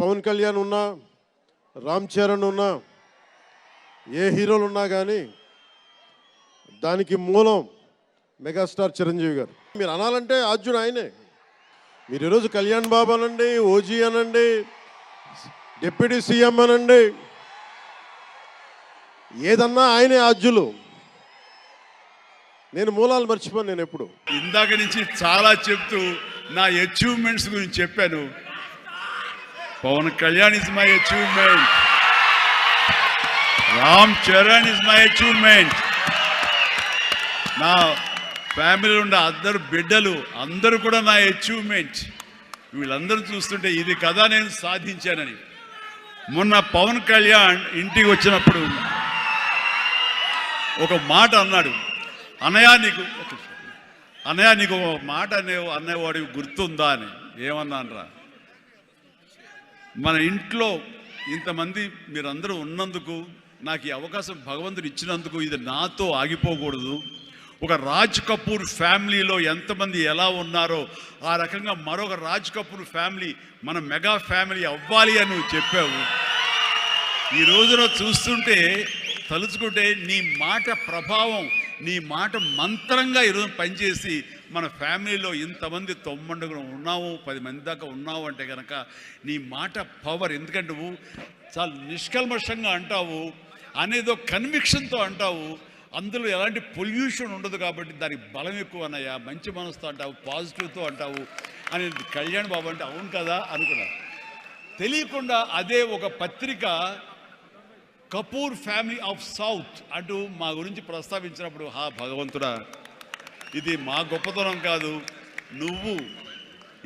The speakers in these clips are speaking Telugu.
పవన్ కళ్యాణ్ ఉన్నా రామ్ చరణ్ ఉన్నా ఏ హీరోలు ఉన్నా కానీ దానికి మూలం మెగాస్టార్ చిరంజీవి గారు. మీరు అనాలంటే అర్జున్ ఆయనే. మీరు ఈరోజు కళ్యాణ్ బాబు అనండి ఓజీ అనండి డిప్యూటీ సీఎం అనండి ఏదన్నా ఆయనే ఆజ్యులు నేను మూలాలు మర్చిపోను నేను ఎప్పుడు. ఇందాక నుంచి చాలా చెప్తూ నా అచీవ్మెంట్స్ గురించి చెప్పాను. Pawan Kalyan is my achievement Ram Charan is my achievement నా ఫ్యామిలీలో ఉన్న అందరు బిడ్డలు అందరూ కూడా నా అచీవ్మెంట్ వీళ్ళందరూ చూస్తుంటే ఇది కదా నేను సాధించానని. మొన్న పవన్ కళ్యాణ్ ఇంటికి వచ్చినప్పుడు ఒక మాట అన్నాడు. అన్నయ్య నీకు ఒక అన్నయ్య నీకు ఒక మాట అనే అనేవాడికి గుర్తుందా అని. ఏమన్నానరా? మన ఇంట్లో ఇంతమంది మీరందరూ ఉన్నందుకు నాకు ఈ అవకాశం భగవంతుడు ఇచ్చినందుకు ఇది నాతో ఆగిపోకూడదు. ఒక రాజ్ కపూర్ ఫ్యామిలీలో ఎంతమంది ఎలా ఉన్నారో ఆ రకంగా మరొక రాజ్ కపూర్ ఫ్యామిలీ మన మెగా ఫ్యామిలీ అవ్వాలి అని నువ్వు చెప్పావు. ఈ రోజున చూస్తుంటే తలుచుకుంటే నీ మాట ప్రభావం నీ మాట మంత్రంగా ఈరోజు పనిచేసి మన ఫ్యామిలీలో ఇంతమంది తొమ్మండుగులు ఉన్నావు పది మంది దాకా ఉన్నావు అంటే కనుక నీ మాట పవర్. ఎందుకంటే నువ్వు చాలా నిష్కల్మషంగా అంటావు అనేదో కన్విక్షన్తో అంటావు అందులో ఎలాంటి పొల్యూషన్ ఉండదు కాబట్టి దానికి బలం ఎక్కువ అన్నయ్య మంచి మనసుతో అంటావు పాజిటివ్తో అంటావు అని కళ్యాణ్ బాబు అంటే అవును కదా అనుకున్నా తెలియకుండా అదే ఒక పత్రిక కపూర్ ఫ్యామిలీ ఆఫ్ సౌత్ అంటూ మా గురించి ప్రస్తావించినప్పుడు హా భగవంతుడా ఇది మా గొప్పతనం కాదు. నువ్వు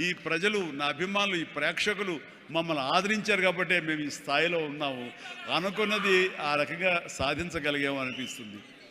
ఈ ప్రజలు నా అభిమానులు ఈ ప్రేక్షకులు మమ్మల్ని ఆదరించారు కాబట్టి మేము ఈ స్థాయిలో ఉన్నాము. అనుకున్నది ఆ రకంగా సాధించగలిగాము అనిపిస్తుంది.